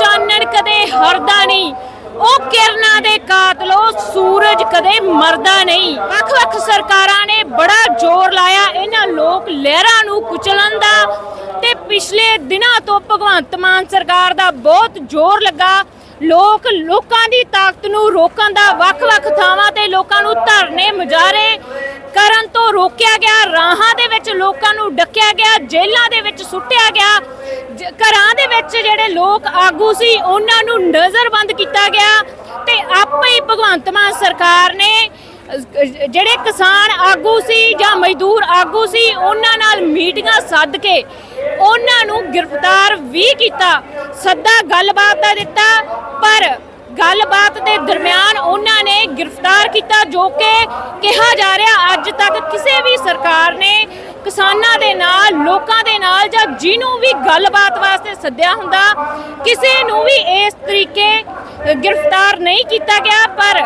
ਚਾਨਣ ਕਦੇ ਹਰਦਾ ਨਹੀਂ। ਉਹ ਕਿਰਨਾਂ ਦੇ ਕਾਤਲੋ ਸੂਰਜ ਕਦੇ ਮਰਦਾ ਨਹੀਂ। ਵੱਖ-ਵੱਖ ਸਰਕਾਰਾਂ ਨੇ ਬੜਾ ਜ਼ੋਰ ਲਾਇਆ। ਇਹਨਾਂ ਲੋਕ ਲਹਿਰਾਂ ਨੂੰ ਕੁਚਲਣ ਦਾ ਤੇ ਪਿਛਲੇ ਦਿਨਾਂ ਤੋਂ ਭਗਵੰਤ ਮਾਨ ਸਰਕਾਰ ਦਾ ਬਹੁਤ ਜ਼ੋਰ ਲੱਗਾ। ਲੋਕ ਲੋਕਾਂ ਦੀ ਤਾਕਤ ਨੂੰ ਰੋਕਣ ਦਾ ਵੱਖ-ਵੱਖ ਥਾਵਾਂ ਤੇ ਲੋਕਾਂ ਨੂੰ ਧਰਨੇ ਮੁਜ਼ਾਰੇ ਤੋਂ ਰੋਕਿਆ ਗਿਆ, ਰਾਹਾਂ ਦੇ ਵਿੱਚ ਲੋਕਾਂ ਨੂੰ ਡੱਕਿਆ ਗਿਆ, ਜੇਲ੍ਹਾਂ ਦੇ ਵਿੱਚ ਸੁੱਟਿਆ ਗਿਆ। ਘਰਾਂ ਦੇ ਵਿੱਚ ਜਿਹੜੇ ਲੋਕ ਆਗੂ ਸੀ, ਉਹਨਾਂ ਨੂੰ ਨਜ਼ਰਬੰਦ ਕੀਤਾ ਗਿਆ ਤੇ ਆਪੇ ਹੀ ਭਗਵੰਤ ਮਾਨ ਸਰਕਾਰ ਨੇ ਜਿਹੜੇ ਕਿਸਾਨ ਆਗੂ ਸੀ ਜਾਂ ਮਜ਼ਦੂਰ ਆਗੂ ਸੀ, ਉਹਨਾਂ ਨਾਲ ਮੀਟਿੰਗਾਂ ਸੱਦ ਕੇ ਉਹਨਾਂ ਨੂੰ ਗ੍ਰਿਫਤਾਰ ਵੀ ਕੀਤਾ, ਸੱਦਾ ਗੱਲਬਾਤ ਦਾ ਦਿੱਤਾ ਗੱਲਬਾਤ ਦੇ ਦਰਮਿਆਨ ਉਹਨਾਂ ਨੇ ਗ੍ਰਿਫਤਾਰ ਕੀਤਾ, ਜੋ ਕਿ ਕਿਹਾ ਜਾ ਰਿਹਾ ਅੱਜ ਤੱਕ ਕਿਸੇ ਵੀ ਸਰਕਾਰ ਨੇ ਕਿਸਾਨਾਂ ਦੇ ਨਾਲ, ਲੋਕਾਂ ਦੇ ਨਾਲ ਜਾਂ ਜਿਹਨੂੰ ਵੀ ਗੱਲਬਾਤ ਵਾਸਤੇ ਸੱਦਿਆ ਹੁੰਦਾ, ਕਿਸੇ ਨੂੰ ਵੀ ਇਸ ਤਰੀਕੇ ਗ੍ਰਿਫਤਾਰ ਨਹੀਂ ਕੀਤਾ ਗਿਆ, ਪਰ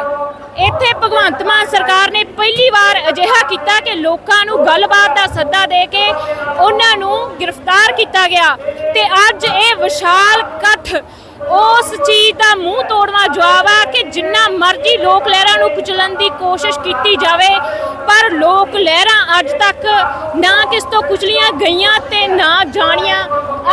ਇੱਥੇ ਭਗਵੰਤ ਮਾਨ ਸਰਕਾਰ ਨੇ ਪਹਿਲੀ ਵਾਰ ਅਜਿਹਾ ਕੀਤਾ ਕਿ ਲੋਕਾਂ ਨੂੰ ਗੱਲਬਾਤ ਦਾ ਸੱਦਾ ਦੇ ਕੇ ਉਹਨਾਂ ਨੂੰ ਗ੍ਰਿਫਤਾਰ ਕੀਤਾ ਗਿਆ। ਤੇ ਅੱਜ ਇਹ ਵਿਸ਼ਾਲ ਇਕੱਠ ਉਸ ਚੀਜ਼ ਦਾ ਮੂੰਹ ਤੋੜਨਾ ਜਵਾਬ ਆ ਕਿ ਜਿੰਨਾ ਮਰਜ਼ੀ ਲੋਕ ਲਹਿਰਾਂ ਨੂੰ ਕੁਚਲਣ ਦੀ ਕੋਸ਼ਿਸ਼ ਕੀਤੀ ਜਾਵੇ, ਪਰ ਲੋਕ ਲਹਿਰਾਂ ਅੱਜ ਤੱਕ ਨਾ ਕਿਸ ਤੋਂ ਕੁਚਲੀਆਂ ਗਈਆਂ ਤੇ ਨਾ ਜਾਣੀਆਂ।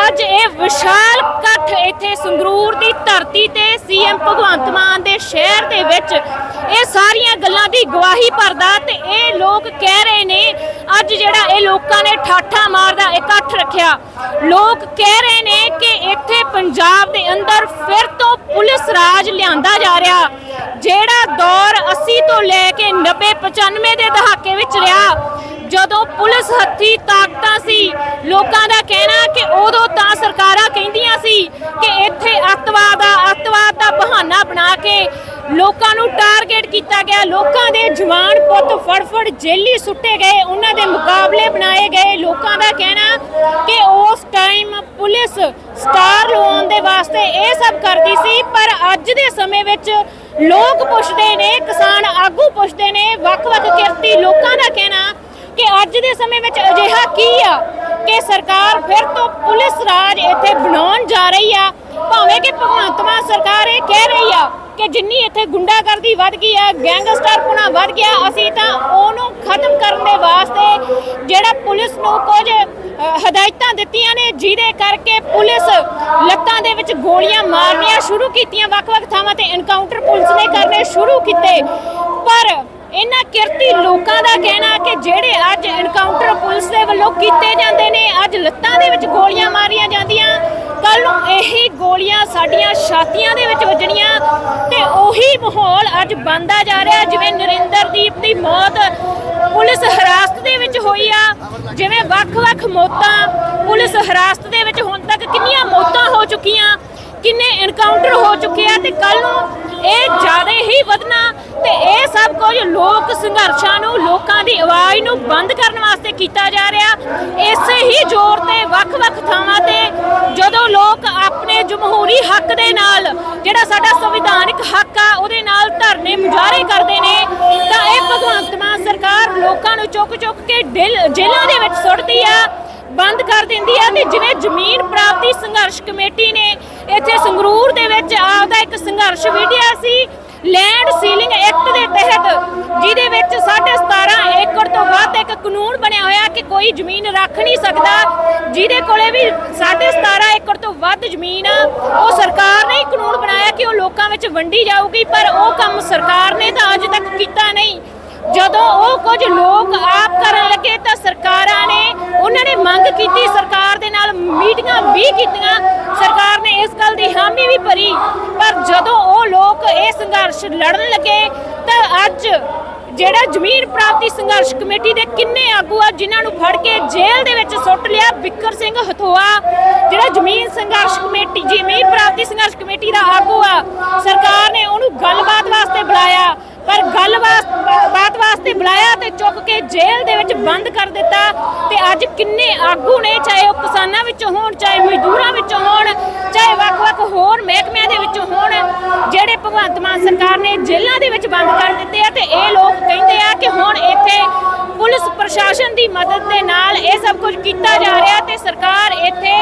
ਅੱਜ ਇਹ ਵਿਸ਼ਾਲ ਇਕੱਠ ਇੱਥੇ ਸੰਗਰੂਰ ਦੀ ਧਰਤੀ ਤੇ ਸੀਐਮ ਭਗਵੰਤ ਮਾਨ ਦੇ ਸ਼ਹਿਰ ਦੇ ਵਿੱਚ। ਇਹ ਸਾਰੀਆਂ ਗੱਲਾਂ ਦੀ ਗਵਾਹੀ ਭਰਦਾ ਤੇ ਇਹ ਲੋਕ ਕਹਿ ਰਹੇ ਨੇ, ਅੱਜ ਜਿਹੜਾ ਇਹ ਲੋਕਾਂ ਨੇ ਠਾਠਾ ਮਾਰਦਾ ਇਕੱਠ ਰੱਖਿਆ। ਲੋਕ ਕਹਿ ਰਹੇ ਨੇ ਕਿ ਇੱਥੇ ਪੰਜਾਬ ਦੇ ਅੰਦਰ ਫਿਰ ਤੋਂ ਪੁਲਿਸ ਰਾਜ ਲਿਆਂਦਾ ਜਾ ਰਿਹਾ। ਜਿਹੜਾ ਦੌਰ 80 ਤੋਂ ਲੈ ਕੇ 90 95 ਦੇ ਦਹਾਕੇ ਵਿੱਚ ਰਿਹਾ ਜਦੋਂ ਪੁਲਿਸ ਹੱਥੀ ਤਾਕਤਾਂ ਸੀ, ਲੋਕਾਂ ਦਾ ਕਹਿਣਾ ਕਿ ਉਦੋਂ ਤਾਂ ਸਰਕਾਰਾਂ ਕਹਿੰਦੀਆਂ ਸੀ ਕਿ ਇੱਥੇ ਅੱਤਵਾਦ ਆ ਅੱਤਵਾਦ ਦਾ ਬਹਾਨਾ ਬਣਾ ਕੇ ਲੋਕਾਂ ਨੂੰ ਟਾਰਗੇਟ ਕੀਤਾ ਗਿਆ। ਲੋਕਾਂ ਦੇ ਜਵਾਨ ਪੁੱਤ ਫੜਫੜ ਜੇਲੀ ਸੁੱਟੇ ਗਏ, ਉਹਨਾਂ ਦੇ ਮੁਕਾਬਲੇ ਬਣਾਏ ਗਏ। ਲੋਕਾਂ ਦਾ ਕਹਿਣਾ ਕਿ ਉਸ ਟਾਈਮ ਪੁਲਿਸ ਸਟਾਰ ਲਵਾਉਣ ਦੇ ਵਾਸਤੇ ਇਹ ਸਭ ਕਰਦੀ ਸੀ, ਪਰ ਅੱਜ ਦੇ ਸਮੇਂ ਵਿੱਚ ਲੋਕ ਪੁੱਛਦੇ ਨੇ, ਕਿਸਾਨ ਆਗੂ ਪੁੱਛਦੇ ਨੇ, ਵੱਖ-ਵੱਖ ਕਿਰਤੀ ਲੋਕਾਂ ਦਾ ਕਹਿਣਾ ਕਿ ਅੱਜ ਦੇ ਸਮੇਂ ਵਿੱਚ ਅਜਿਹਾ ਕੀ ਆ ਕਿ ਸਰਕਾਰ ਫਿਰ ਤੋਂ ਪੁਲਿਸ ਰਾਜ ਇੱਥੇ ਬਣਾਉਣ ਜਾ ਰਹੀ ਆ? ਭਾਵੇਂ ਕਿ ਭਗਵੰਤ ਮਾਨ ਸਰਕਾਰ ਇਹ ਕਹਿ ਰਹੀ ਆ ਕਿ ਜਿੰਨੀ ਇੱਥੇ ਗੁੰਡਾਗਰਦੀ ਵੱਧ ਗਈ ਆ, ਗੈਂਗਸਟਰ ਪੁਣਾ ਵੱਧ ਗਿਆ, ਅਸੀਂ ਤਾਂ ਉਹਨੂੰ ਖਤਮ ਕਰਨ ਦੇ ਵਾਸਤੇ ਜਿਹੜਾ ਪੁਲਿਸ ਨੂੰ ਕੁਝ ਹਦਾਇਤਾਂ ਦਿੱਤੀਆਂ ਨੇ, ਜਿਹਦੇ ਕਰਕੇ ਪੁਲਿਸ ਲੱਤਾਂ ਦੇ ਵਿੱਚ ਗੋਲੀਆਂ ਮਾਰਨੀਆਂ ਸ਼ੁਰੂ ਕੀਤੀਆਂ, ਵੱਖ-ਵੱਖ ਥਾਵਾਂ ਤੇ ਐਨਕਾਊਂਟਰ ਪੁਲਿਸ ਨੇ ਕਰਨੇ ਸ਼ੁਰੂ ਕੀਤੇ। ਪਰ ਇਹਨਾਂ ਕਿਰਤੀ ਲੋਕਾਂ ਦਾ ਕਹਿਣਾ ਕਿ ਜਿਹੜੇ ਅੱਜ ਐਨਕਾਊਂਟਰ ਪੁਲਿਸ ਦੇ ਵੱਲੋਂ ਕੀਤੇ ਜਾਂਦੇ ਨੇ, ਅੱਜ ਲੱਤਾਂ ਦੇ ਵਿੱਚ ਗੋਲੀਆਂ ਮਾਰੀਆਂ ਜਾਂਦੀਆਂ ਕੱਲ ਨੂੰ ਇਹੀ ਗੋਲੀਆਂ ਸਾਡੀਆਂ ਛਾਤੀਆਂ ਦੇ ਵਿੱਚ ਵੱਜਣੀਆਂ ਤੇ ਉਹੀ ਮਾਹੌਲ ਅੱਜ ਬਣਦਾ ਜਾ ਰਿਹਾ, ਜਿਵੇਂ ਨਰਿੰਦਰਦੀਪ ਦੀ ਮੌਤ ਪੁਲਿਸ ਹਿਰਾਸਤ ਦੇ ਵਿੱਚ ਹੋਈ ਆ, ਜਿਵੇਂ ਵੱਖ-ਵੱਖ ਮੌਤਾਂ ਪੁਲਿਸ ਹਿਰਾਸਤ ਦੇ ਵਿੱਚ ਹੁਣ ਤੱਕ ਕਿੰਨੀਆਂ ਮੌਤਾਂ ਹੋ ਚੁੱਕੀਆਂ, ਕਿੰਨੇ ਐਨਕਾਊਂਟਰ ਹੋ ਚੁੱਕੇ ਆ ਤੇ ਕੱਲ ਨੂੰ ਇਹ ਜ਼ਿਆਦਾ ਹੀ ਵਧਣਾ ਤੇ ਇਹ ਸਭ ਕੁਝ ਲੋਕ ਸੰਘਰਸ਼ਾਂ ਨੂੰ, ਲੋਕਾਂ ਦੀ ਆਵਾਜ਼ ਨੂੰ ਬੰਦ ਕਰਨ ਵਾਸਤੇ ਕੀਤਾ ਜਾ ਰਿਹਾ, ਇਸੇ ਹੀ ਜ਼ੋਰ ਤੇ ਵੱਖ-ਵੱਖ ਥਾਵਾਂ ਤੇ ਜਦੋਂ ਲੋਕ ਆਪਣੇ ਜਮਹੂਰੀ ਹੱਕ ਦੇ ਨਾਲ, ਜਿਹੜਾ ਸਾਡਾ ਸੰਵਿਧਾਨਿਕ ਹੱਕ ਆ, ਉਹਦੇ ਨਾਲ ਧਰਨੇ ਮੁਜ਼ਾਹਰੇ ਕਰਦੇ ਨੇ, ਤਾਂ ਇਹ ਭਗਵੰਤ ਮਾਨ ਸਰਕਾਰ ਲੋਕਾਂ ਨੂੰ ਚੁੱਕ-ਚੁੱਕ ਕੇ ਜੇਲ੍ਹਾਂ ਦੇ ਵਿੱਚ ਸੁੱਟਦੀ ਆ, ਬੰਦ ਕਰ ਦਿੰਦੀ ਆ, ਤੇ ਜਿਵੇਂ ਜ਼ਮੀਨ ਪ੍ਰਾਪਤੀ ਸੰਘਰਸ਼ ਕਮੇਟੀ ਨੇ ਇੱਥੇ ਸੰਗਰੂਰ ਦੇ ਵਿੱਚ ਆਪਦਾ ਇੱਕ ਸੰਘਰਸ਼ ਵਿੱਢਿਆ ਸੀ ਲੈਂਡ ਸੀਲਿੰਗ ਐਕਟ ਦੇ ਤਹਿਤ, ਜਿਹਦੇ ਵਿੱਚ 17.5 ਏਕੜ ਤੋਂ ਵੱਧ ਇੱਕ ਕਾਨੂੰਨ ਬਣਿਆ ਹੋਇਆ ਕਿ ਕੋਈ ਜ਼ਮੀਨ ਰੱਖ ਨਹੀਂ ਸਕਦਾ, ਜਿਹਦੇ ਕੋਲੇ ਵੀ 17.5 ਏਕੜ ਤੋਂ ਵੱਧ ਜ਼ਮੀਨ ਆ, ਉਹ ਸਰਕਾਰ ਨੇ ਹੀ ਕਾਨੂੰਨ ਬਣਾਇਆ ਕਿ ਉਹ ਲੋਕਾਂ ਵਿੱਚ ਵੰਡੀ ਜਾਊਗੀ, ਪਰ ਉਹ ਕੰਮ ਸਰਕਾਰ ਨੇ ਤਾਂ ਅੱਜ ਤੱਕ ਕੀਤਾ ਨਹੀਂ। ਜਦੋਂ ਉਹ ਕੁਝ ਲੋਕ ਆਪ ਕਰਨ ਲੱਗੇ ਤਾਂ ਸਰਕਾਰਾਂ ਨੇ ਉਹਨਾਂ ਨੇ ਮੰਗ ਕੀਤੀ ਸਰਕਾਰ ਦੇ ਨਾਲ ਮੀਟਿੰਗਾਂ ਵੀ ਕੀਤੀਆਂ ਸਰਕਾਰ ਨੇ ਇਸ ਗੱਲ ਦੀ ਹਾਮੀ ਵੀ ਭਰੀ ਪਰ ਜਦੋਂ ਉਹ ਲੋਕ ਇਹ ਸੰਘਰਸ਼ ਲੜਨ ਲੱਗੇ, ਤਾਂ ਅੱਜ ਜਿਹੜਾ ਜ਼ਮੀਨ ਪ੍ਰਾਪਤੀ ਸੰਘਰਸ਼ ਕਮੇਟੀ ਦੇ ਕਿੰਨੇ ਆਗੂ ਆ, ਜਿਨ੍ਹਾਂ ਨੂੰ ਫੜ ਕੇ ਜੇਲ੍ਹ ਦੇ ਵਿੱਚ ਸੁੱਟ ਲਿਆ ਬਿੱਕਰ ਸਿੰਘ ਹਥੋਆ। ਜਿਹੜਾ ਜ਼ਮੀਨ ਸੰਘਰਸ਼ ਕਮੇਟੀ ਜ਼ਮੀਨ ਪ੍ਰਾਪਤੀ ਸੰਘਰਸ਼ ਕਮੇਟੀ ਦਾ ਆਗੂ ਆ, ਸਰਕਾਰ ਨੇ ਉਹਨੂੰ ਗੱਲਬਾਤ ਵਾਸਤੇ ਬੁਲਾਇਆ। ਪਰ ਗੱਲਬਾਤ ਬਾਤ ਵਾਸਤੇ ਬੁਲਾਇਆ ਤੇ ਚੁੱਕ ਕੇ ਜੇਲ੍ਹ ਦੇ ਵਿੱਚ ਬੰਦ ਕਰ ਦਿੱਤਾ। ਤੇ ਅੱਜ ਕਿੰਨੇ ਆਗੂ ਨੇ, ਚਾਹੇ ਉਹ ਕਿਸਾਨਾਂ ਵਿੱਚ ਹੋਣ, ਚਾਹੇ ਮਜ਼ਦੂਰਾਂ ਵਿੱਚ ਹੋਣ ਚਾਹੇ ਵੱਖ-ਵੱਖ ਹੋਰ ਮਹਿਕਮਿਆਂ ਦੇ ਵਿੱਚੋਂ ਹੋਣ ਜਿਹੜੇ ਭਗਵੰਤ ਮਾਨ ਸਰਕਾਰ ਨੇ ਜੇਲ੍ਹਾਂ ਦੇ ਵਿੱਚ ਬੰਦ ਕਰ ਦਿੱਤੇ ਆ ਤੇ ਇਹ ਲੋਕ ਕਹਿੰਦੇ ਆ ਕਿ ਹੁਣ ਇੱਥੇ ਪੁਲਿਸ ਪ੍ਰਸ਼ਾਸਨ ਦੀ ਮਦਦ ਦੇ ਨਾਲ ਇਹ ਸਭ ਕੁਝ ਕੀਤਾ ਜਾ ਰਿਹਾ ਤੇ ਸਰਕਾਰ ਇੱਥੇ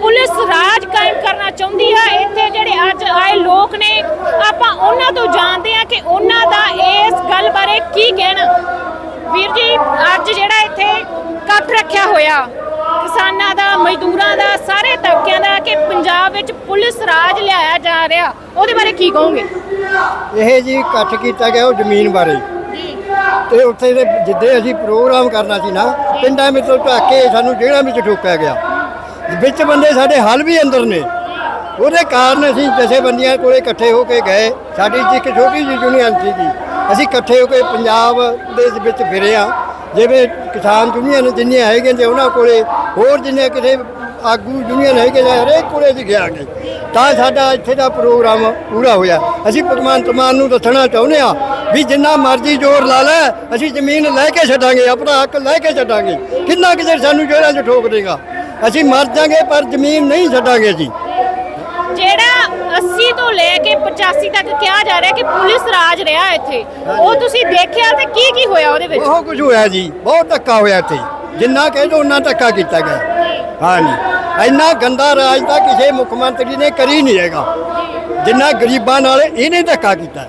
ਪੁਲਿਸ ਰਾਜ ਕਾਇਮ ਕਰਨਾ ਚਾਹੁੰਦੀ ਆ। ਇੱਥੇ ਜਿਹੜੇ ਅੱਜ ਆਏ ਲੋਕ ਨੇ, ਆਪਾਂ ਉਹਨਾਂ ਤੋਂ ਜਾਣਦੇ ਆ ਕਿ ਉਹਨਾਂ ਦਾ ਇਸ ਗੱਲ ਬਾਰੇ ਕੀ ਕਹਿਣਾ। ਵੀਰ ਜੀ, ਅੱਜ ਜਿਹੜਾ ਇੱਥੇ ਇਕੱਠ ਰੱਖਿਆ ਹੋਇਆ। ਕਿਸਾਨਾਂ ਦਾ ਮਜ਼ਦੂਰਾਂ ਦਾ ਸਾਰੇ ਤਬਕਿਆਂ ਦਾ ਕਿ ਪੰਜਾਬ ਵਿੱਚ ਪੁਲਿਸ ਰਾਜ ਲਿਆਇਆ ਜਾ ਰਿਹਾ। ਉਹਦੇ ਬਾਰੇ ਕੀ ਕਹੋਗੇ? ਇਹ ਜੀ ਇਕੱਠ ਕੀਤਾ ਗਿਆ ਉਹ ਜ਼ਮੀਨ ਬਾਰੇ। ਜੀ। ਤੇ ਉੱਥੇ ਦੇ ਜਿੱਦੇ ਅਸੀਂ ਪ੍ਰੋਗਰਾਮ ਕਰਨਾ ਸੀ ਨਾ ਪਿੰਡਾਂ ਵਿੱਚੋਂ ਢੱਕ ਕੇ ਸਾਨੂੰ ਜੇਲ੍ਹਾਂ ਵਿੱਚ ਠੋਕਿਆ ਗਿਆ। ਵਿੱਚ ਬੰਦੇ ਸਾਡੇ ਹੱਲ ਵੀ ਅੰਦਰ ਨੇ। ਉਹਦੇ ਕਾਰਨ ਅਸੀਂ ਜਥੇਬੰਦੀਆਂ ਕੋਲੇ ਇਕੱਠੇ ਹੋ ਕੇ ਗਏ। ਸਾਡੀ ਜੀ ਇੱਕ ਛੋਟੀ ਜਿਹੀ ਯੂਨੀਅਨ ਸੀਗੀ। ਅਸੀਂ ਇਕੱਠੇ ਹੋ ਕੇ ਪੰਜਾਬ ਦੇ ਵਿੱਚ ਫਿਰੇ ਆ ਜਿਵੇਂ ਕਿਸਾਨ ਯੂਨੀਅਨ ਜਿੰਨੀਆਂ ਹੈਗੀਆਂ ਨੇ ਉਹਨਾਂ ਕੋਲੇ, ਹੋਰ ਜਿੰਨੇ ਕਿਸੇ ਆਗੂ ਯੂਨੀਅਨ ਹੈਗੇ ਨੇ, ਹਰੇਕ ਕੋਲੇ ਅਸੀਂ ਗਿਆ ਤਾਂ ਸਾਡਾ ਇੱਥੇ ਦਾ ਪ੍ਰੋਗਰਾਮ ਪੂਰਾ ਹੋਇਆ। ਅਸੀਂ ਭਗਵੰਤ ਮਾਨ ਨੂੰ ਦੱਸਣਾ ਚਾਹੁੰਦੇ ਆ ਵੀ ਜਿੰਨਾ ਮਰਜ਼ੀ ਜ਼ੋਰ ਲਾ ਲੈ, ਅਸੀਂ ਜ਼ਮੀਨ ਲੈ ਕੇ ਛੱਡਾਂਗੇ, ਆਪਣਾ ਹੱਕ ਲੈ ਕੇ ਛੱਡਾਂਗੇ। ਕਿੰਨਾ ਕਿਤੇ ਸਾਨੂੰ ਜੇਲ੍ਹਾਂ 'ਚ ਠੋਕ ਦੇਗਾ? ਅਸੀਂ ਮਰ ਜਾਾਂਗੇ, ਪਰ ਜ਼ਮੀਨ ਨਹੀਂ ਛੱਡਾਂਗੇ ਅਸੀਂ। ਜਿਹੜਾ 80 ਤੋਂ ਲੈ ਕੇ 85 ਤੱਕ ਕਿਹਾ ਜਾ ਰਿਹਾ ਕਿ ਪੁਲਿਸ ਰਾਜ ਰਿਹਾ ਇੱਥੇ। ਉਹ ਤੁਸੀਂ ਦੇਖਿਆ ਤੇ ਕੀ ਕੀ ਹੋਇਆ ਉਹਦੇ ਵਿੱਚ? ਬਹੁਤ ਕੁਝ ਹੋਇਆ ਜੀ ਬਹੁਤ ਧੱਕਾ ਹੋਇਆ ਇੱਥੇ। ਜਿੰਨਾ ਕਹਿ ਦੋ ਉਹਨਾਂ ਧੱਕਾ ਕੀਤਾ ਗਿਆ। ਹਾਂਜੀ। ਇੰਨਾ ਗੰਦਾ ਰਾਜ ਤਾਂ ਕਿਸੇ ਮੁੱਖ ਮੰਤਰੀ ਨੇ ਕਰੀ ਨਹੀਂ ਹੈਗਾ। ਜਿੰਨਾ ਗਰੀਬਾਂ ਨਾਲ ਇਹਨੇ ਧੱਕਾ ਕੀਤਾ।